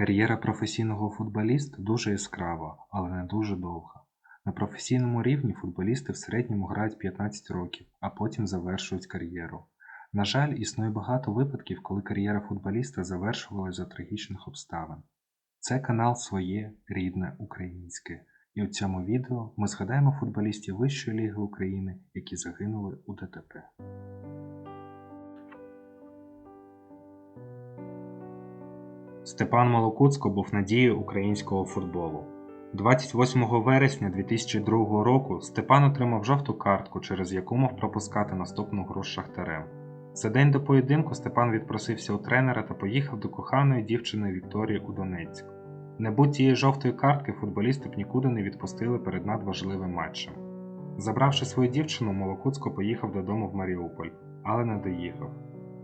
Кар'єра професійного футболіста дуже яскрава, але не дуже довга. На професійному рівні футболісти в середньому грають 15 років, а потім завершують кар'єру. На жаль, існує багато випадків, коли кар'єра футболіста завершувалась за трагічних обставин. Це канал Своє рідне українське, і у цьому відео ми згадаємо футболістів Вищої ліги України, які загинули у ДТП. Степан Молокуцько був надією українського футболу. 28 вересня 2002 року Степан отримав жовту картку, через яку мав пропускати наступну гру з Шахтарем. За день до поєдинку Степан відпросився у тренера та поїхав до коханої дівчини Вікторії у Донецьк. Не будь тієї жовтої картки, футболісти б нікуди не відпустили перед надважливим матчем. Забравши свою дівчину, Молокуцько поїхав додому в Маріуполь, але не доїхав.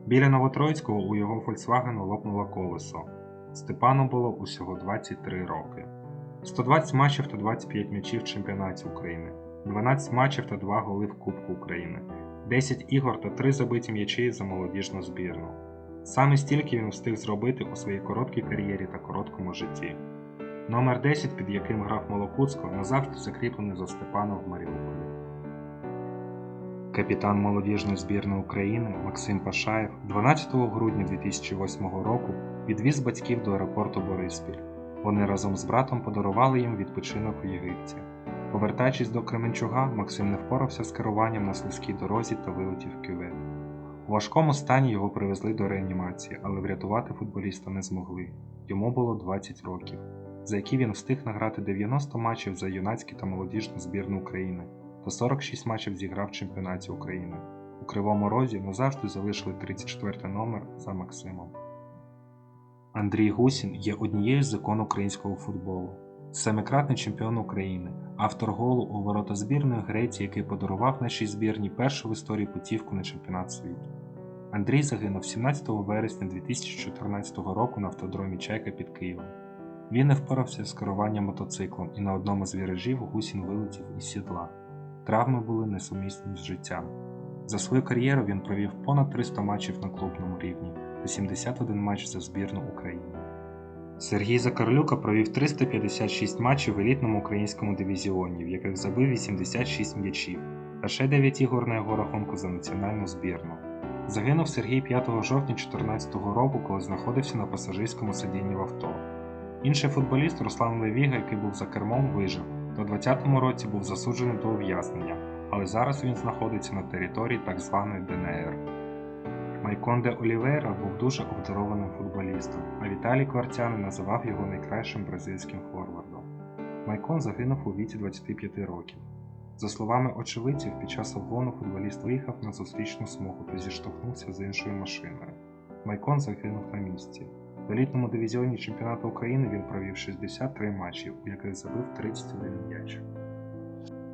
Біля Новотроїцького у його Фольксвагену лопнуло колесо. Степану було усього 23 роки. 120 матчів та 25 м'ячів в чемпіонаті України, 12 матчів та 2 голи в Кубку України, 10 ігор та 3 забиті м'ячі за молодіжну збірну. Саме стільки він встиг зробити у своїй короткій кар'єрі та короткому житті. Номер 10, під яким грав Молокуцько, назавжди закріплений за Степаном в Маріуполі. Капітан молодіжної збірної України Максим Пашаєв 12 грудня 2008 року відвіз батьків до аеропорту Бориспіль. Вони разом з братом подарували їм відпочинок у Єгипті. Повертаючись до Кременчуга, Максим не впорався з керуванням на слизькій дорозі та вилетів в кювет. У важкому стані його привезли до реанімації, але врятувати футболіста не змогли. Йому було 20 років, за які він встиг награти 90 матчів за юнацькі та молодіжну збірну України та 46 матчів зіграв в чемпіонаті України. У Кривому Розі назавжди залишили 34 номер за Максимом. Андрій Гусін є однією з ікон українського футболу. Семикратний чемпіон України, автор голу у ворота збірної Греції, який подарував нашій збірні першу в історії путівку на чемпіонат світу. Андрій загинув 17 вересня 2014 року на автодромі Чайка під Києвом. Він не впорався з керуванням мотоциклом і на одному з віражів Гусін вилетів із сідла. Травми були несумісні з життям. За свою кар'єру він провів понад 300 матчів на клубному рівні та 71 матч за збірну України. Сергій Закарлюка провів 356 матчів в елітному українському дивізіоні, в яких забив 86 м'ячів, та ще 9 ігор на його рахунку за національну збірну. Загинув Сергій 5 жовтня 2014 року, коли знаходився на пасажирському сидінні в авто. Інший футболіст Руслан Левіга, який був за кермом, вижив. У 2020 році був засуджений до ув'язнення, але зараз він знаходиться на території так званої ДНР. Майконде Олівейра був дуже обдарованим футболістом, а Віталій Кварцяни називав його найкращим бразильським форвардом. Майкон загинув у віці 25 років. За словами очевидців, під час обгону футболіст виїхав на зустрічну смугу та зіштовхнувся з іншою машиною. Майкон загинув на місці. В елітному дивізіоні чемпіонату України він провів 63 матчі, у яких забив 31 м'яч.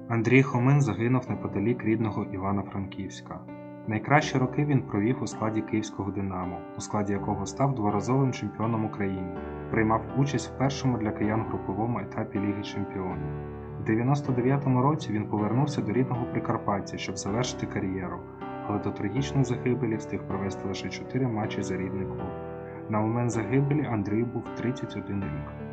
Андрій Хомин загинув неподалік рідного Івано-Франківська. Найкращі роки він провів у складі Київського Динамо, у складі якого став дворазовим чемпіоном України, приймав участь в першому для киян груповому етапі Ліги Чемпіонів. У 99-му році він повернувся до рідного Прикарпаття, щоб завершити кар'єру, але до трагічної загибелі встиг провести лише 4 матчі за рідний клуб. На момент загибелі Андрію був 31 рік.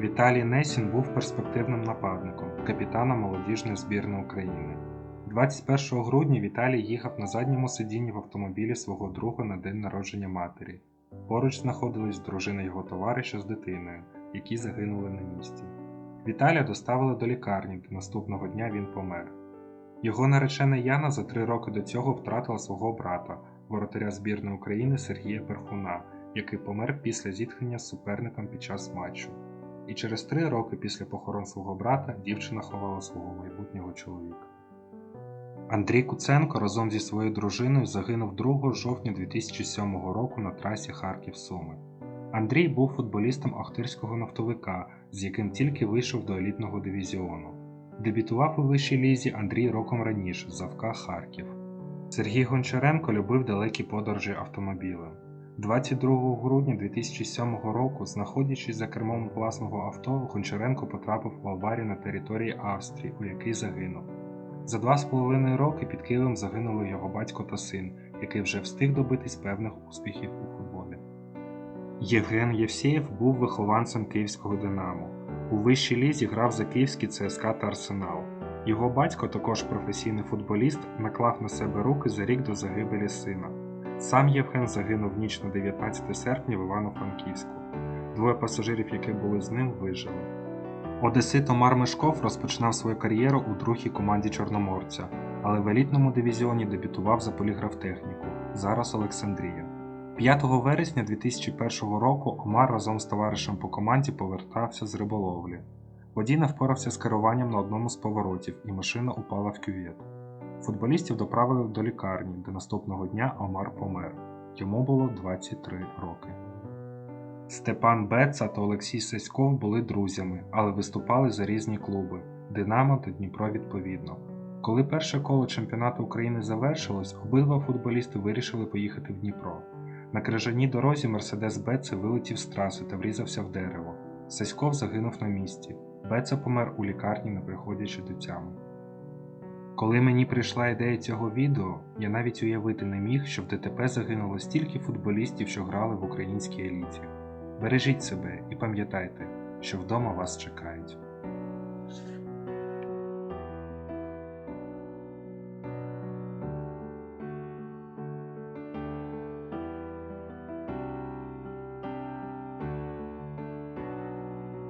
Віталій Несін був перспективним нападником, капітаном молодіжної збірної України. 21 грудня Віталій їхав на задньому сидінні в автомобілі свого друга на день народження матері. Поруч знаходились дружина його товариша з дитиною, які загинули на місці. Віталія доставили до лікарні, де наступного дня він помер. Його наречена Яна за три роки до цього втратила свого брата, воротаря збірної України Сергія Перхуна, який помер після зіткнення з суперником під час матчу. І через три роки після похорон свого брата дівчина ховала свого майбутнього чоловіка. Андрій Куценко разом зі своєю дружиною загинув 2 жовтня 2007 року на трасі Харків Суми. Андрій був футболістом Ахтирського нафтовика, з яким тільки вийшов до елітного дивізіону. Дебютував у вищій лізі Андрій роком раніше Завка Харків. Сергій Гончаренко любив далекі подорожі автомобілем. 22 грудня 2007 року, знаходячись за кермом власного авто, Гончаренко потрапив в аварію на території Австрії, у якій загинув. За два з половиною роки під Києвом загинули його батько та син, який вже встиг добитись певних успіхів у футболі. Євген Євсєєв був вихованцем київського Динамо. У вищій лізі грав за київський ЦСКА та Арсенал. Його батько, також професійний футболіст, наклав на себе руки за рік до загибелі сина. Сам Євген загинув ніч на 19 серпня в Івано-Франківську. Двоє пасажирів, які були з ним, вижили. Одесит Омар Мишков розпочинав свою кар'єру у другій команді Чорноморця, але в елітному дивізіоні дебютував за поліграфтехніку, зараз Олександрія. 5 вересня 2001 року Омар разом з товаришем по команді повертався з риболовлі. Водій не впорався з керуванням на одному з поворотів, і машина упала в кювет. Футболістів доправили до лікарні, де наступного дня Омар помер. Йому було 23 роки. Степан Беца та Олексій Саськов були друзями, але виступали за різні клуби Динамо та Дніпро відповідно. Коли перше коло чемпіонату України завершилось, обидва футболісти вирішили поїхати в Дніпро. На крижаній дорозі Мерседес Беце вилетів з траси та врізався в дерево. Саськов загинув на місці. Беца помер у лікарні, не приходячи до тями. Коли мені прийшла ідея цього відео, я навіть уявити не міг, що в ДТП загинуло стільки футболістів, що грали в українській еліті. Бережіть себе і пам'ятайте, що вдома вас чекають.